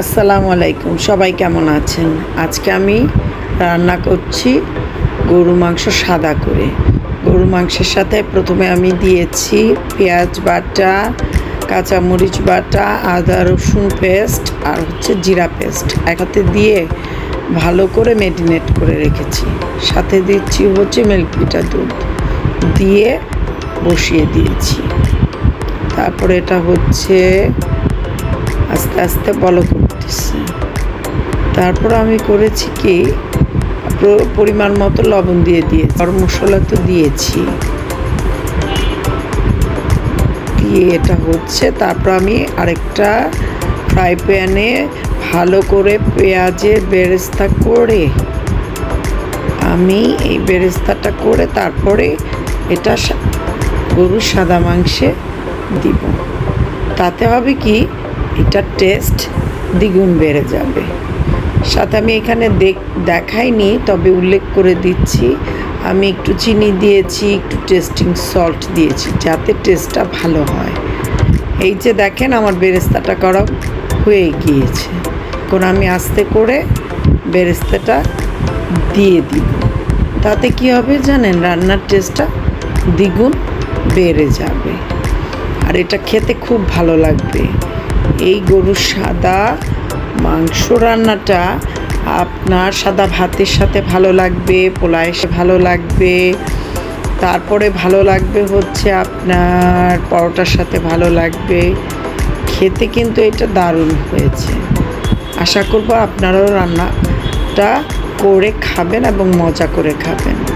আসসালামু আলাইকুম, সবাই কেমন আছেন? আজকে আমি রান্না করছি গরু মাংস সাদা করে। গরু মাংসের সাথে প্রথমে আমি দিয়েছি পেঁয়াজ বাটা, কাঁচামরিচ বাটা, আদা রসুন পেস্ট আর হচ্ছে জিরা পেস্ট। একসাথে দিয়ে ভালো করে মেরিনেট করে রেখেছি। সাথে দিচ্ছি হচ্ছে মিল্কপিটা দুধ। দিয়ে বসিয়ে দিয়েছি। তারপরে এটা হচ্ছে আস্তে আস্তে বলো তারপর আমি করেছি কি? পরিমাণ মতো লবণ দিয়ে দিয়ে গরম মশলা তো দিয়েছি। দিয়ে এটা হচ্ছে, তারপর আমি আরেকটা ফ্রাই প্যানে ভালো করে পেঁয়াজের বেরেস্তা করে আমি এই বেরেস্তাটা করে তারপরে এটা গরুর সাদা মাংসে দিব। তাতে হবে কি? এটার টেস্ট দ্বিগুণ বেড়ে যাবে। সাথে আমি এখানে দেখ দেখাইনি, তবে উল্লেখ করে দিচ্ছি। আমি একটু চিনি দিয়েছি, একটু টেস্টিং সল্ট দিয়েছি, যাতে টেস্টটা ভালো হয়। এই যে দেখেন, আমার বেরেস্তাটা করা হয়ে গিয়েছে। এখন আমি আস্তে করে বেরেস্তাটা দিয়ে দিব। তাতে কি হবে জানেন, রান্নার টেস্টটা দ্বিগুণ বেড়ে যাবে। আর এটা খেতে খুব ভালো লাগবে। এই গরুর সাদা মাংস রান্নাটা আপনার সাদা ভাতের সাথে ভালো লাগবে পোলায়ের ভালো লাগবে। তারপরে ভালো লাগবে হচ্ছে আপনার পরোটার সাথে ভালো লাগবে। খেতে কিন্তু এটা দারুণ হয়েছে। আশা করব আপনারাও রান্নাটা করে খাবেন এবং মজা করে খাবেন।